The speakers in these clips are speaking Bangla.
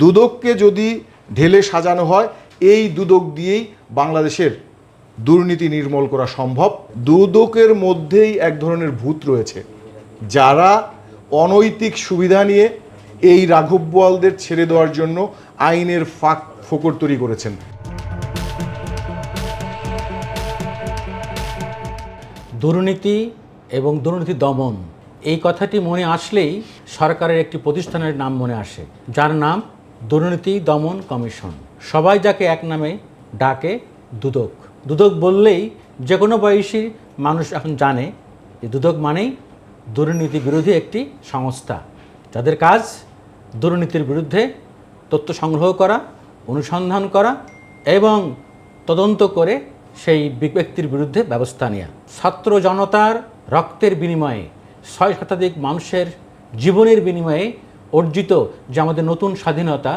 দুদককে যদি ঢেলে সাজানো হয়, এই দুদক দিয়েই বাংলাদেশের দুর্নীতি নির্মূল করা সম্ভব। দুদকের মধ্যেই এক ধরনের ভূত রয়েছে। যারা অনৈতিক সুবিধা নিয়ে এই রাঘব বোয়ালদের ছেড়ে দেওয়ার জন্য আইনের ফাঁক ফোকর তৈরি করেছেন। দুর্নীতি এবং দুর্নীতি দমন, এই কথাটি মনে আসলেই সরকারের একটি প্রতিষ্ঠানের নাম মনে আসে, যার নাম দুর্নীতি দমন কমিশন। সবাই যাকে এক নামে ডাকে দুদক। দুদক বললেই যে কোনো বয়সী মানুষ এখন জানে যে দুদক মানেই দুর্নীতি বিরোধী একটি সংস্থা। যাদের কাজ দুর্নীতির বিরুদ্ধে তথ্য সংগ্রহ করা, অনুসন্ধান করা এবং তদন্ত করে সেই ব্যক্তির বিরুদ্ধে ব্যবস্থা নেওয়া ছাত্র জনতার রক্তের বিনিময়ে, ছয় শতাধিক মানুষের জীবনের বিনিময়ে অর্জিত যে আমাদের নতুন স্বাধীনতা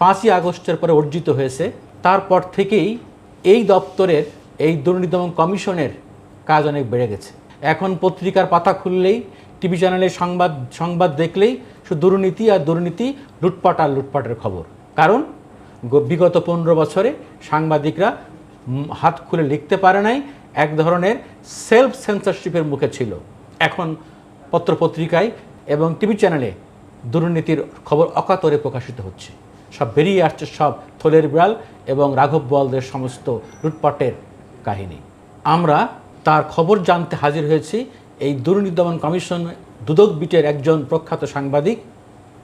পাঁচই আগস্টের পরে অর্জিত হয়েছে, তারপর থেকেই এই দপ্তরের, এই দুর্নীতি দমন কমিশনের কাজ অনেক বেড়ে গেছে। এখন পত্রিকার পাতা খুললেই, টিভি চ্যানেলে সংবাদ সংবাদ দেখলেই শুধু দুর্নীতি আর দুর্নীতি, লুটপাট আর লুটপাটের খবর। কারণ বিগত পনেরো বছরে সাংবাদিকরা হাত খুলে লিখতে পারে নাই, এক ধরনের সেলফ সেন্সরশিপের মুখে ছিল। এখন পত্রপত্রিকায় এবং টিভি চ্যানেলে দুর্নীতির খবর অকাতরে প্রকাশিত হচ্ছে। সব বেরিয়ে আসছে সব থলের বিড়াল এবং রাঘব বোয়ালদের সমস্ত লুটপাটের কাহিনী। আমরা তার খবর জানতে হাজির হয়েছি। এই দুর্নীতি দমন কমিশন দুদক বিটের একজন প্রখ্যাত সাংবাদিক,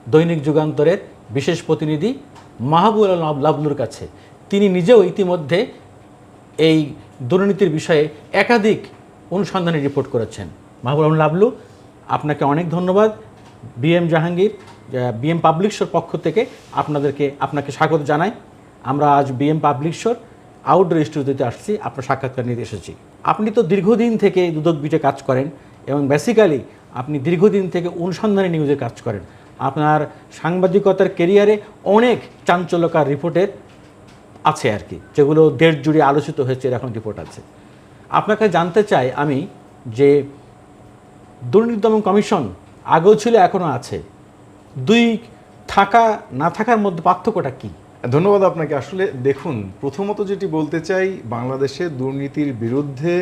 দৈনিক যুগান্তরের বিশেষ প্রতিনিধি মাহবুল লাবলুর কাছে। তিনি নিজেও ইতিমধ্যে এই দুর্নীতির বিষয়ে একাধিক অনুসন্ধানী রিপোর্ট করেছেন। মাহবুল লাবলু, আপনাকে অনেক ধন্যবাদ। বিএম জাহাঙ্গীর বিএম পাবলিকশোর পক্ষ থেকে আপনাদেরকে, আপনাকে স্বাগত জানাই। আমরা আজ বিএম পাবলিকশোর আউটডোর স্টুডিওতে আসছি, আপনার সাক্ষাৎকার নিতে এসেছি। আপনি তো দীর্ঘদিন থেকে দুদক বিটে কাজ করেন এবং বেসিক্যালি আপনি দীর্ঘদিন থেকে অনুসন্ধানী নিউজে কাজ করেন। আপনার সাংবাদিকতার কেরিয়ারে অনেক চাঞ্চল্যকার রিপোর্টের আছে আর কি, যেগুলো দেড় জুড়ে আলোচিত হয়েছে এরকম রিপোর্ট আছে। আপনাকে জানতে চাই আমি যে দুর্নীতি দমন কমিশন আগেও ছিল, এখনও আছে। দুই থাকা, না থাকার মধ্যে পার্থক্যটা কী? ধন্যবাদ আপনাকে। আসলে দেখুন, প্রথমত যেটি বলতে চাই, বাংলাদেশে দুর্নীতির বিরুদ্ধে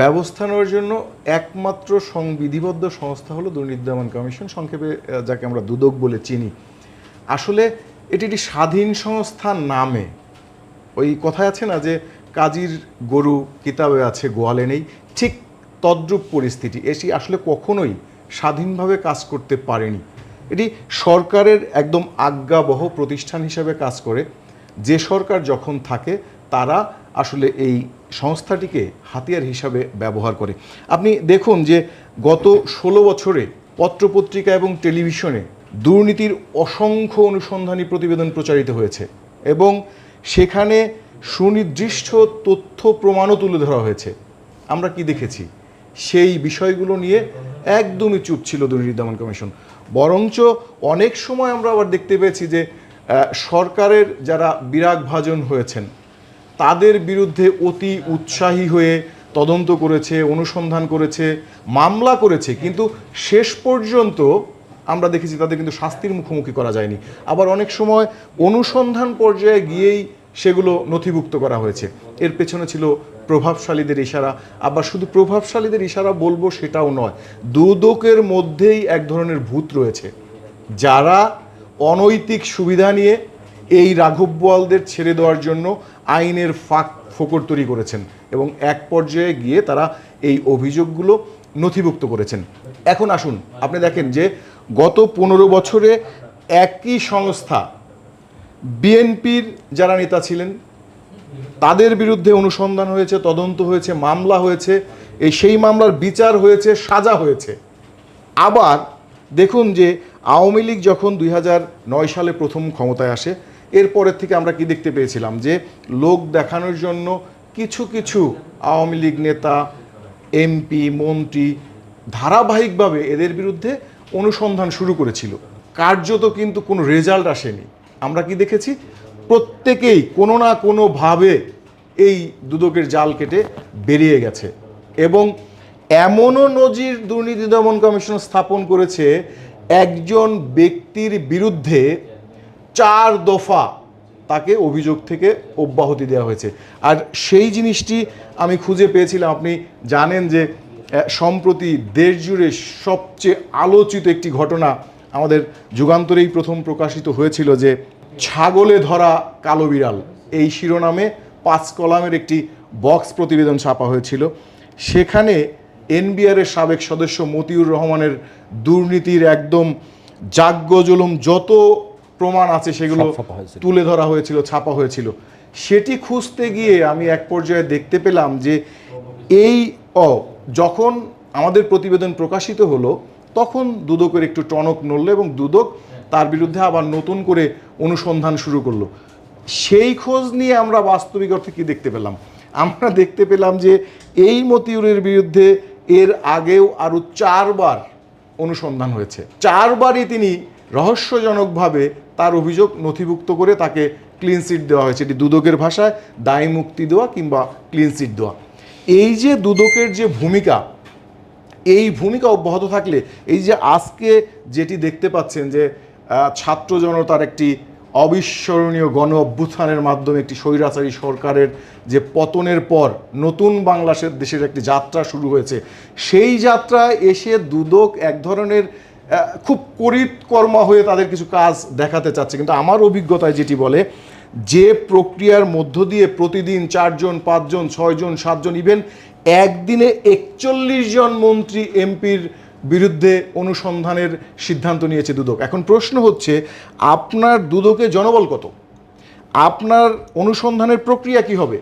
ব্যবস্থা নেওয়ার জন্য একমাত্র সংবিধিবদ্ধ সংস্থা হলো দুর্নীতি দমন কমিশন, সংক্ষেপে যাকে আমরা দুদক বলে চিনি। আসলে এটি একটি স্বাধীন সংস্থার নামে। ওই কথায় আছে না যে, কাজীর গরু কিতাবে আছে, গোয়ালে নেই। ঠিক তদ্রূপ পরিস্থিতি। এটি আসলে কখনোই স্বাধীনভাবে কাজ করতে পারেনি। এটি সরকারের একদম আজ্ঞাবহ প্রতিষ্ঠান হিসেবে কাজ করে। যে সরকার যখন থাকে, তারা আসলে এই সংস্থাটিকে হাতিয়ার হিসাবে ব্যবহার করে। আপনি দেখুন যে গত ষোলো বছরে পত্রপত্রিকা এবং টেলিভিশনে দুর্নীতির অসংখ্য অনুসন্ধানী প্রতিবেদন প্রচারিত হয়েছে এবং সেখানে সুনির্দিষ্ট তথ্য প্রমাণও তুলে ধরা হয়েছে। আমরা কি দেখেছি? সেই বিষয়গুলো নিয়ে একদমই চুপ ছিল দুর্নীতি দমন কমিশন। বরঞ্চ অনেক সময় আমরা আবার দেখতে পেয়েছি যে সরকারের যারা বিরাগ ভাজন হয়েছেন, তাদের বিরুদ্ধে অতি উৎসাহী হয়ে তদন্ত করেছে, অনুসন্ধান করেছে, মামলা করেছে। কিন্তু শেষ পর্যন্ত আমরা দেখেছি তাদের কিন্তু শাস্তির মুখোমুখি করা যায়নি। আবার অনেক সময় অনুসন্ধান পর্যায়ে গিয়েই সেগুলো নথিভুক্ত করা হয়েছে। এর পেছনে ছিল প্রভাবশালীদের ইশারা। আবার শুধু প্রভাবশালীদের ইশারা বলব সেটাও নয়, দুদকের মধ্যেই এক ধরনের ভূত রয়েছে। যারা অনৈতিক সুবিধা নিয়ে এই রাঘব বোয়ালদের ছেড়ে দেওয়ার জন্য আইনের ফাঁক ফোকর তৈরি করেছেন এবং এক পর্যায়ে গিয়ে তারা এই অভিযোগগুলো নথিভুক্ত করেছেন। এখন আসুন, আপনি দেখেন যে গত পনেরো বছরে একই সংস্থা বিএনপির যারা নেতা ছিলেন, তাদের বিরুদ্ধে অনুসন্ধান হয়েছে, তদন্ত হয়েছে, মামলা হয়েছে। এই সেই মামলার বিচার হয়েছে, সাজা হয়েছে। আবার দেখুন যে আওয়ামী লীগ যখন দুই নয় সালে প্রথম ক্ষমতায় আসে, এরপরের থেকে আমরা কি দেখতে পেয়েছিলাম? যে লোক দেখানোর জন্য কিছু কিছু আওয়ামী লীগ নেতা, এমপি, মন্ত্রী ধারাবাহিকভাবে এদের বিরুদ্ধে অনুসন্ধান শুরু করেছিল। কার্যত কিন্তু কোনো রেজাল্ট আসেনি। আমরা কি দেখেছি? প্রত্যেকেই কোনো না কোনোভাবে এই দুদকের জাল কেটে বেরিয়ে গেছে। এবং এমনও নজির দুর্নীতি দমন কমিশন স্থাপন করেছে, একজন ব্যক্তির বিরুদ্ধে চার দফা তাকে অভিযোগ থেকে অব্যাহতি দেওয়া হয়েছে। আর সেই জিনিসটি আমি খুঁজে পেয়েছিলাম। আপনি জানেন যে সম্প্রতি দেশ জুড়ে সবচেয়ে আলোচিত একটি ঘটনা আমাদের যুগান্তরেই প্রথম প্রকাশিত হয়েছিল যে ছাগলে ধরা কালো বিড়াল। এই শিরোনামে পাঁচ কলামের একটি বক্স প্রতিবেদন ছাপা হয়েছিল। সেখানে এনবিআরের সাবেক সদস্য মতিউর রহমানের দুর্নীতির একদম জাগ্যজলম যত প্রমাণ আছে সেগুলো। তুলে ধরা হয়েছিল ছাপা হয়েছিল। সেটি খুঁজতে গিয়ে আমি এক পর্যায়ে দেখতে পেলাম যে এই অ যখন আমাদের প্রতিবেদন প্রকাশিত হলো তখন দুদকের একটু টনক নড়ল এবং দুদক তার বিরুদ্ধে আবার নতুন করে অনুসন্ধান শুরু করল। সেই খোঁজ নিয়ে আমরা বাস্তবিক অর্থে কি দেখতে পেলাম? আমরা দেখতে পেলাম যে এই মতিউরের বিরুদ্ধে এর আগেও আরও চারবার অনুসন্ধান হয়েছে। চারবারই তিনি রহস্যজনকভাবে তার অভিযোগ নথিভুক্ত করে তাকে ক্লিন সিট দেওয়া হয়েছে। এটি দুদকের ভাষায় দায় মুক্তি দেওয়া কিংবা ক্লিন সিট দেওয়া। এই যে দুদকের যে ভূমিকা এই ভূমিকা অব্যাহত থাকলে, এই যে আজকে যেটি দেখতে পাচ্ছেন যে ছাত্র জনতার একটি অবিস্মরণীয় গণ অভ্যুত্থানের মাধ্যমে একটি স্বৈরাচারী সরকারের যে পতনের পর নতুন বাংলাদেশের দেশের একটি যাত্রা শুরু হয়েছে, সেই যাত্রায় এসে দুদক এক ধরনের খুব করিতকর্মা হয়ে তাদের কিছু কাজ দেখাতে চাচ্ছে। কিন্তু আমার অভিজ্ঞতায় যেটি বলে, যে প্রক্রিয়ার মধ্য দিয়ে প্রতিদিন চারজন, পাঁচজন, ছয়জন, সাতজন ইভেন একদিনে একচল্লিশ জন মন্ত্রী, এমপির বিরুদ্ধে অনুসন্ধানের সিদ্ধান্ত নিয়েছে দুদক। এখন প্রশ্ন হচ্ছে, আপনার দুদকে জনবল কত? আপনার অনুসন্ধানের প্রক্রিয়া কি হবে?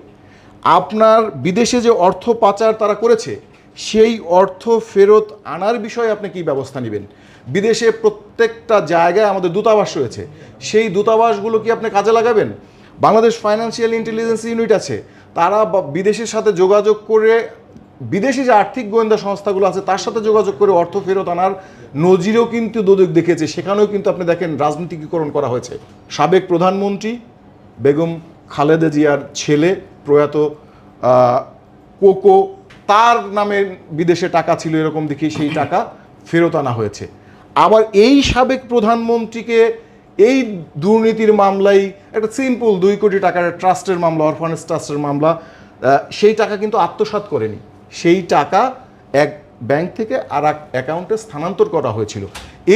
আপনার বিদেশে যে অর্থ পাচার তারা করেছে, সেই অর্থ ফেরত আনার বিষয়ে আপনি কি ব্যবস্থা নেবেন? বিদেশে প্রত্যেকটা জায়গায় আমাদের দূতাবাস রয়েছে। সেই দূতাবাসগুলো কি আপনি কাজে লাগাবেন? বাংলাদেশ ফাইন্যান্সিয়াল ইন্টেলিজেন্স ইউনিট আছে। তারা বিদেশের সাথে যোগাযোগ করে বিদেশি যে আর্থিক গোয়েন্দা সংস্থাগুলো আছে, তার সাথে যোগাযোগ করে অর্থ ফেরত আনার নজিরও কিন্তু দুদক দেখেছে। সেখানেও কিন্তু আপনি দেখেন রাজনীতিকীকরণ করা হয়েছে। সাবেক প্রধানমন্ত্রী বেগম খালেদা জিয়ার ছেলে প্রয়াত কোকো, তার নামে বিদেশে টাকা ছিল এরকম দেখি সেই টাকা ফেরত আনা হয়েছে। আবার এই সাবেক প্রধানমন্ত্রীকে এই দুর্নীতির মামলায় একটা সিম্পল দুই কোটি টাকার ট্রাস্টের মামলা অরফানেজ ট্রাস্টের মামলা সেই টাকা কিন্তু আত্মসাৎ করেনি। সেই টাকা এক ব্যাংক থেকে আর এক অ্যাকাউন্টে স্থানান্তর করা হয়েছিল।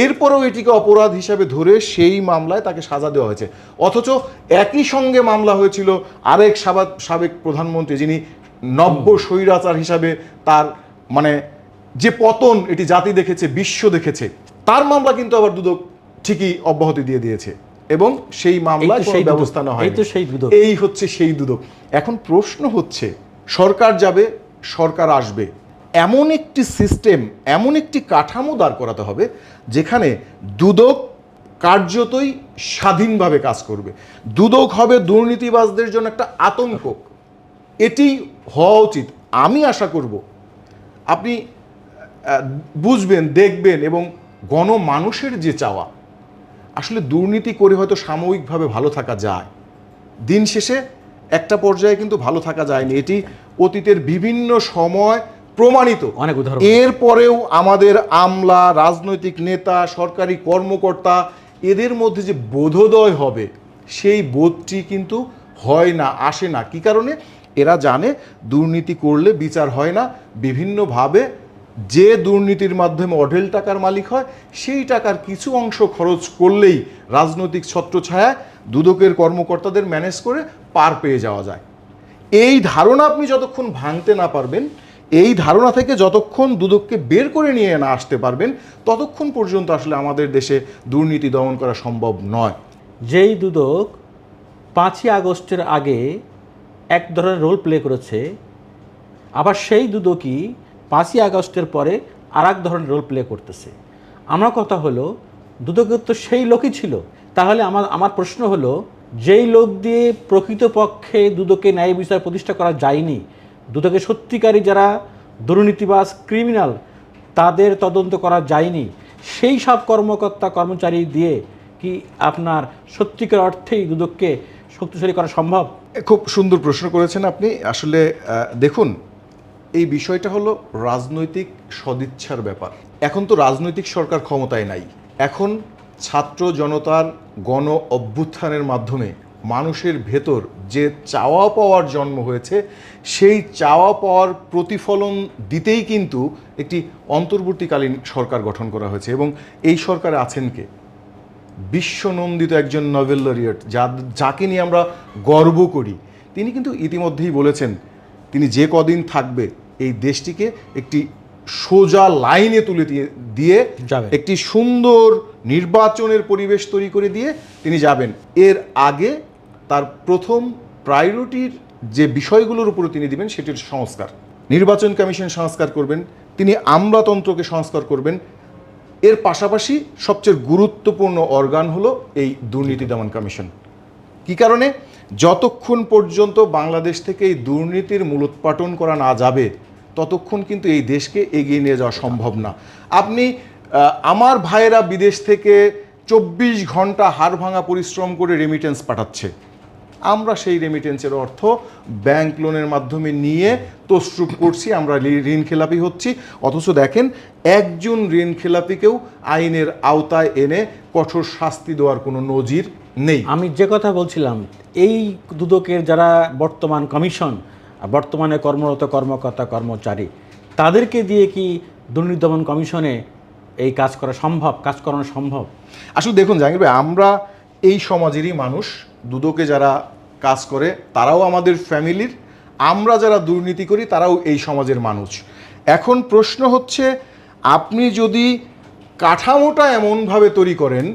এরপরেও এটিকে অপরাধ হিসাবে ধরে সেই মামলায় তাকে সাজা দেওয়া হয়েছে। অথচ একই সঙ্গে মামলা হয়েছিল আরেক সাবাক সাবেক প্রধানমন্ত্রী যিনি নব্য স্বৈরাচার হিসাবে তার মানে যে পতন এটি জাতি দেখেছে, বিশ্ব দেখেছে, তার মামলা কিন্তু আবার দুদক ঠিকই অব্যাহতি দিয়ে দিয়েছে এবং সেই মামলায় সেই ব্যবস্থা না হয় এই সেই দুদক। এই হচ্ছে সেই দুদক। এখন প্রশ্ন হচ্ছে সরকার যাবে সরকার আসবে। এমন একটি সিস্টেম এমন একটি কাঠামো দাঁড় করাতে হবে যেখানে দুদক কার্যতই স্বাধীনভাবে কাজ করবে। দুদক হবে দুর্নীতিবাজদের জন্য একটা আতঙ্ক। এটি হওয়া উচিত। আমি আশা করব আপনি বুঝবেন দেখবেন এবং গণমানুষের যে চাওয়া আসলে দুর্নীতি করে হয়তো সাময়িকভাবে ভালো থাকা যায়। দিন শেষে একটা পর্যায়ে কিন্তু ভালো থাকা যায়নি। এটি অতীতের বিভিন্ন সময় প্রমাণিত। অনেক উদাহরণ। এরপরেও আমাদের আমলা রাজনৈতিক নেতা সরকারি কর্মকর্তা এদের মধ্যে যে বোধোদয় হবে সেই বোধটি কিন্তু হয় না আসে না। কি কারণে? এরা জানে দুর্নীতি করলে বিচার হয় না। বিভিন্নভাবে যে দুর্নীতির মাধ্যমে অঢেল টাকার মালিক হয়, সেই টাকার কিছু অংশ খরচ করলেই রাজনৈতিক ছত্রছায়া দুদকের কর্মকর্তাদের ম্যানেজ করে পার পেয়ে যাওয়া যায়। এই ধারণা আপনি যতক্ষণ ভাঙতে না পারবেন, এই ধারণা থেকে যতক্ষণ দুদককে বের করে নিয়ে না আসতে পারবেন, ততক্ষণ পর্যন্ত আসলে আমাদের দেশে দুর্নীতি দমন করা সম্ভব নয়। যেই দুদক পাঁচই আগস্টের আগে এক ধরনের রোল প্লে করেছে, আবার সেই দুদকই পাঁচই আগস্টের পরে আর এক ধরনের রোল প্লে করতেছে। আমার কথা হলো, দুদকের তো সেই লোকই ছিল। তাহলে আমার আমার প্রশ্ন হলো, যেই লোক দিয়ে প্রকৃতপক্ষে দুদকে ন্যায় বিচার প্রতিষ্ঠা করা যায়নি, দুদকে সত্যিকারী যারা দুর্নীতিবাস ক্রিমিনাল তাদের তদন্ত করা যায়নি, সেই সব কর্মকর্তা, কর্মচারী দিয়ে কি আপনার সত্যিকার অর্থেই দুদককে শক্তিশালী করা সম্ভব? খুব সুন্দর প্রশ্ন করেছেন আপনি। আসলে দেখুন এই বিষয়টা হলো রাজনৈতিক সদিচ্ছার ব্যাপার। এখন তো রাজনৈতিক সরকার ক্ষমতায় নাই। এখন ছাত্র জনতার গণ অভ্যুত্থানের মাধ্যমে মানুষের ভেতর যে চাওয়া পাওয়ার জন্ম হয়েছে, সেই চাওয়া পাওয়ার প্রতিফলন দিতেই কিন্তু একটি অন্তর্বর্তীকালীন সরকার গঠন করা হয়েছে এবং এই সরকারে আছেন কে? বিশ্বনন্দিত একজন নোবেল লরিয়েট, যা, যাকে নিয়ে আমরা গর্ব করি। তিনি কিন্তু ইতিমধ্যেই বলেছেন, তিনি যে কদিন থাকবে এই দেশটিকে একটি সোজা লাইনে তুলে দিয়ে দিয়ে। একটি সুন্দর নির্বাচনের পরিবেশ তৈরি করে দিয়ে তিনি যাবেন। এর আগে তার প্রথম প্রায়োরিটির যে বিষয়গুলোর উপর তিনি দিবেন সেটির সংস্কার। নির্বাচন কমিশন সংস্কার করবেন তিনি আমলাতন্ত্রকে সংস্কার করবেন। এর পাশাপাশি সবচেয়ে গুরুত্বপূর্ণ অর্গান হলো এই দুর্নীতি দমন কমিশন। কি কারণে? যতক্ষণ পর্যন্ত বাংলাদেশ থেকে এই দুর্নীতির মূলোৎপাটন করা না যাবে, ততক্ষণ কিন্তু এই দেশকে এগিয়ে নিয়ে যাওয়া সম্ভব না। আপনি আমার ভাইয়েরা বিদেশ থেকে চব্বিশ ঘণ্টা হাড় ভাঙা পরিশ্রম করে রেমিটেন্স পাঠাচ্ছে। আমরা সেই রেমিটেন্সের অর্থ ব্যাংক লোনের মাধ্যমে নিয়ে তসরুপ করছি, আমরা ঋণ খেলাপি হচ্ছি। অথচ দেখেন, একজন ঋণ খেলাপিকেও আইনের আওতায় এনে কঠোর শাস্তি দেওয়ার কোনো নজির নেই। আমি যে কথা বলছিলাম এই দুদকের যারা বর্তমান কমিশন আর বর্তমানে কর্মরত কর্মকর্তা কর্মচারী তাদেরকে দিয়ে কি দুর্নীতি দমন কমিশনে এই কাজ করা সম্ভব কাজ করানো সম্ভব? আসলে দেখুন জাহাঙ্গীর ভাই আমরা এই সমাজেরই মানুষ দুদকে যারা কাজ করে তারাও আমাদের ফ্যামিলির আমরা যারা দুর্নীতি করি তারাও এই সমাজের মানুষ। এখন প্রশ্ন হচ্ছে আপনি যদি কাঠামোটা এমনভাবে তৈরি করেন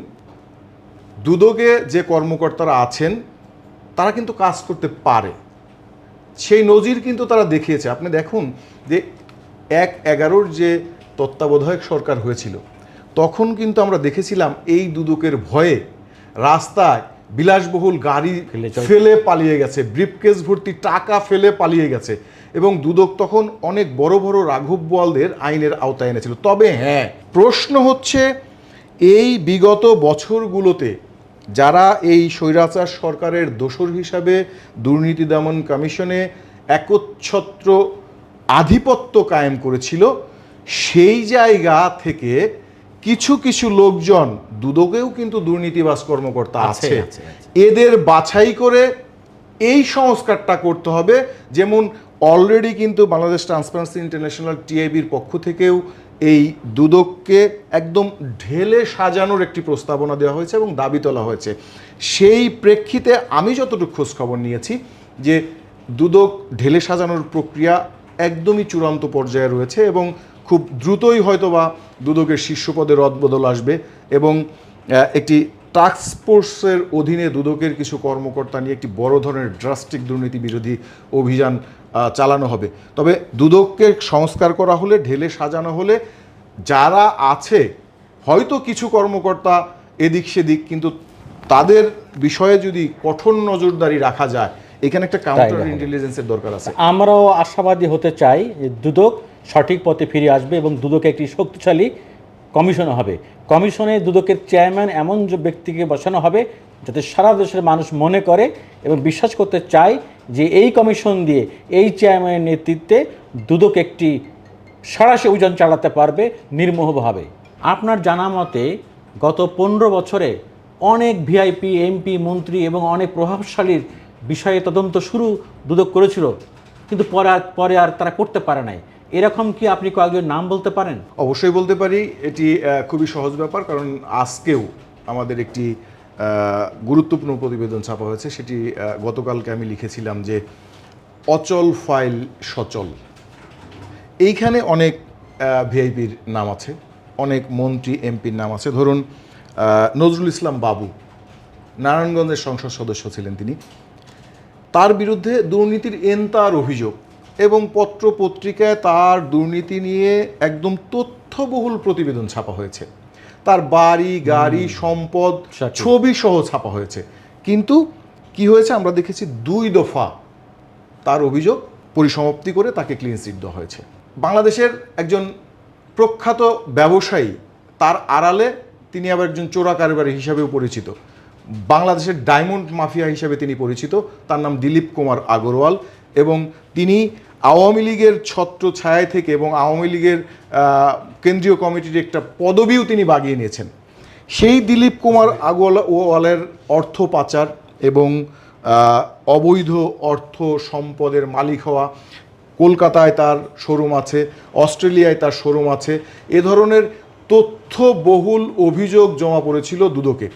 দুদকে যে কর্মকর্তারা আছেন তারা কিন্তু কাজ করতে পারে। সেই নজির কিন্তু তারা দেখিয়েছে। আপনি দেখুন যে এক এগারোর যে তত্ত্বাবধায়ক সরকার হয়েছিল তখন কিন্তু আমরা দেখেছিলাম এই দুদকের ভয়ে রাস্তায় বিলাসবহুল গাড়ি ফেলে ফেলে পালিয়ে গেছে ব্রিফকেস ভর্তি টাকা ফেলে পালিয়ে গেছে এবং দুদক তখন অনেক বড় বড় রাঘব বোয়ালদের আইনের আওতায় এনেছিল। তবে হ্যাঁ। প্রশ্ন হচ্ছে এই বিগত বছরগুলোতে যারা এই স্বৈরাচার সরকারের দোসর হিসাবে দুর্নীতি দমন কমিশনে একচ্ছত্র আধিপত্য কায়েম করেছিল সেই জায়গা থেকে কিছু কিছু লোকজন দুদকেও কিন্তু দুর্নীতিবাজ কর্মকর্তা আছে। এদের বাছাই করে এই সংস্কারটা করতে হবে যেমন অলরেডি কিন্তু বাংলাদেশ ট্রান্সপারেন্সি ইন্টারন্যাশনাল টিআইবির পক্ষ থেকেও এই দুদককে একদম ঢেলে সাজানোর একটি প্রস্তাবনা দেওয়া হয়েছে এবং দাবি তোলা হয়েছে। সেই প্রেক্ষিতে আমি যতটুকু খোঁজ খবর নিয়েছি যে দুদক ঢেলে সাজানোর প্রক্রিয়া একদমই চূড়ান্ত পর্যায়ে রয়েছে এবং খুব দ্রুতই হয়তোবা দুদকের শীর্ষ পদে রদবদল আসবে এবং একটি টাস্ক ফোর্সের অধীনে দুদকের কিছু কর্মকর্তা নিয়ে একটি বড় ধরনের ড্রাস্টিক দুর্নীতি বিরোধী অভিযান চালানো হবে। তবে দুদককে সংস্কার করা হলে ঢেলে সাজানো হলে যারা আছে হয়তো কিছু কর্মকর্তা এদিক সেদিক কিন্তু তাদের বিষয়ে যদি কঠোর নজরদারি রাখা যায় এখানে একটা কাউন্টার ইন্টেলিজেন্সের দরকার আছে। আমরাও আশাবাদী হতে চাই যে দুদক সঠিক পথে ফিরে আসবে এবং দুদকে একটি শক্তিশালী কমিশন হবে। কমিশনে দুদকের চেয়ারম্যান এমন যে ব্যক্তিকে বসানো হবে যাতে সারা দেশের মানুষ মনে করে এবং বিশ্বাস করতে চায় যে এই কমিশন দিয়ে এই চেয়ারম্যানের নেতৃত্বে দুদক একটি সারাশি অভিযান চালাতে পারবে, নির্মোহভাবে। আপনার জানা মতে গত পনেরো বছরে অনেক ভিআইপি এমপি মন্ত্রী এবং অনেক প্রভাবশালীর বিষয়ে তদন্ত শুরু দুদক করেছিল, কিন্তু পরে আর পরে আর তারা করতে পারে নাই। এরকম কি আপনি কয়েকজন নাম বলতে পারেন? অবশ্যই বলতে পারি। এটি খুবই সহজ ব্যাপার, কারণ আজকেও আমাদের একটি গুরুত্বপূর্ণ প্রতিবেদন ছাপা হয়েছে। সেটি গতকালকে আমি লিখেছিলাম যে, অচল ফাইল সচল। এইখানে অনেক ভিআইপির নাম আছে, অনেক মন্ত্রী, এমপির নাম আছে। ধরুন নজরুল ইসলাম বাবু, নারায়ণগঞ্জের সংসদ সদস্য ছিলেন তিনি। তার বিরুদ্ধে দুর্নীতির এনতার অভিযোগ এবং পত্র পত্রিকায় তার দুর্নীতি নিয়ে একদম তথ্যবহুল প্রতিবেদন ছাপা হয়েছে। তার বাড়ি গাড়ি সম্পদ। ছবি সহ ছাপা হয়েছে। কিন্তু কি হয়েছে? আমরা দেখেছি দুই দফা তার অভিযোগ পরিসমাপ্তি করে তাকে ক্লিন চিট দেওয়া হয়েছে। বাংলাদেশের একজন প্রখ্যাত ব্যবসায়ী তার আড়ালে তিনি আবার একজন চোরা কারবারি হিসাবেও পরিচিত। বাংলাদেশের ডায়মন্ড মাফিয়া হিসাবে তিনি পরিচিত। তার নাম দিলীপ কুমার আগরওয়াল এবং তিনি আওয়ামী লীগের ছত্র ছায়ায় থেকে এবং আওয়ামী লীগের কেন্দ্রীয় কমিটির একটা পদবিও তিনি বাগিয়ে নিয়েছেন। সেই দিলীপ কুমার আগরওয়ালের অর্থ পাচার এবং অবৈধ অর্থ সম্পদের মালিক হওয়া, কলকাতায় তার শোরুম আছে, অস্ট্রেলিয়ায় তার শোরুম আছে, এ ধরনের তথ্যবহুল অভিযোগ জমা পড়েছিল দুদকে।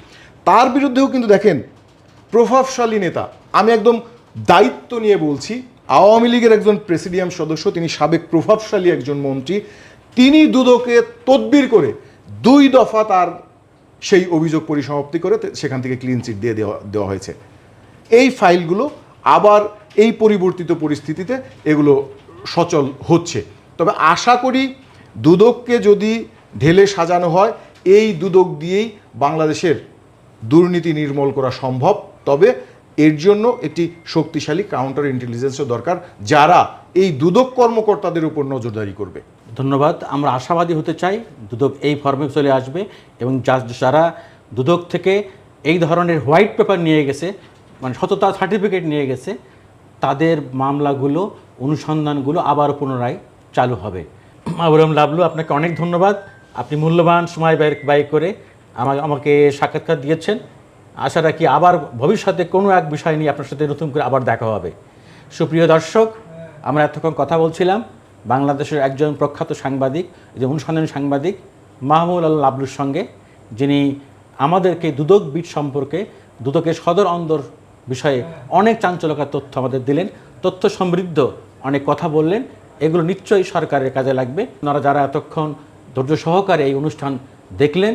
তার বিরুদ্ধেও কিন্তু দেখেন, প্রভাবশালী নেতা। আমি একদম দায়িত্ব নিয়ে বলছি আওয়ামী লীগের একজন প্রেসিডিয়াম সদস্য, তিনি সাবেক প্রভাবশালী একজন মন্ত্রী, তিনি দুদকে তদবির করে দুই দফা তার সেই অভিযোগ পরিসমাপ্তি করে সেখান থেকে ক্লিন চিট দিয়ে দেওয়া দেওয়া হয়েছে। এই ফাইলগুলো আবার এই পরিবর্তিত পরিস্থিতিতে এগুলো সচল হচ্ছে। তবে আশা করি দুদককে যদি ঢেলে সাজানো হয়, এই দুদক দিয়েই বাংলাদেশের দুর্নীতি নির্মূল করা সম্ভব। তবে এর জন্য একটি শক্তিশালী কাউন্টার ইন্টেলিজেন্সও দরকার যারা এই দুদক কর্মকর্তাদের উপর নজরদারি করবে। ধন্যবাদ। আমরা আশাবাদী হতে চাই দুদক এই ফর্মে চলে আসবে এবং যারা দুদক থেকে এই ধরনের হোয়াইট পেপার নিয়ে গেছে মানে সততা সার্টিফিকেট নিয়ে গেছে, তাদের মামলাগুলো, অনুসন্ধানগুলো আবার পুনরায় চালু হবে। আবরম লাবলু, আপনাকে অনেক ধন্যবাদ। আপনি মূল্যবান সময় ব্যয় ব্যয় করে আমাকে সাক্ষাৎকার দিয়েছেন। আশা রাখি আবার ভবিষ্যতে কোনো এক বিষয় নিয়ে আপনার সাথে নতুন করে আবার দেখা হবে। সুপ্রিয় দর্শক, আমরা এতক্ষণ কথা বলছিলাম, বাংলাদেশের একজন প্রখ্যাত সাংবাদিক যে অনুসন্ধানী সাংবাদিক মাহমুদ আল আবলুর সঙ্গে, যিনি আমাদেরকে দুদক বিট সম্পর্কে, দুদকের সদর অন্দর বিষয়ে অনেক চাঞ্চল্যকর তথ্য আমাদের দিলেন, তথ্য সমৃদ্ধ অনেক কথা বললেন, এগুলো নিশ্চয়ই সরকারের কাজে লাগবে। আপনারা যারা এতক্ষণ ধৈর্য সহকারে এই অনুষ্ঠান দেখলেন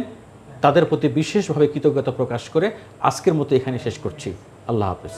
তাদের প্রতি বিশেষভাবে কৃতজ্ঞতা প্রকাশ করে আজকের মতো এখানে শেষ করছি। আল্লাহ হাফিজ।